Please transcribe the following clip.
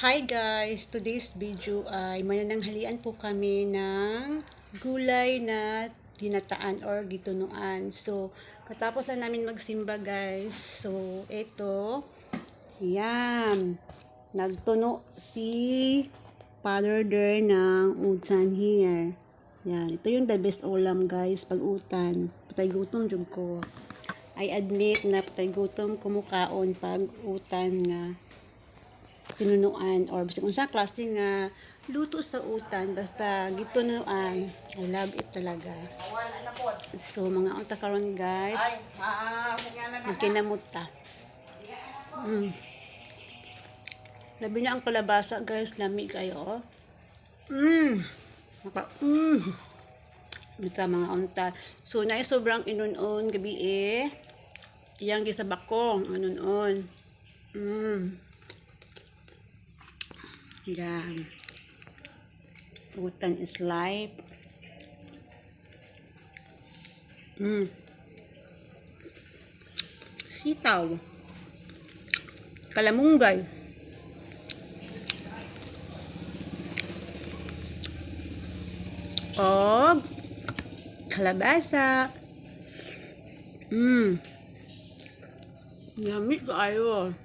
Hi guys! Today's video ay manananghalian po kami ng gulay na dinataan or gitunuan. So, katapos lang namin magsimba guys. So, ito. Yan. Nagtuno si Father Der ng utan here. Yan. Ito yung the best ulam guys pag utan. Patay gutom jud ko. I admit na patay gutom kumukaon pag utan nga tinunuan or bisag unsa klase nga luto sa utan basta gitunuan I love it talaga so mga unta karon guys ah, kanya na na. magkinamot ta mm. labi na ang kalabasa guys lami kayo oh. mm. Maka, mm. Bita mga unta. So, na sobrang inunon gabi eh. Iyang gisabakong, anunon. Mm. Yan. Utan is life. Mm. Sitaw. Kalamunggay. Og kalabasa. Mm. Yummy kayo.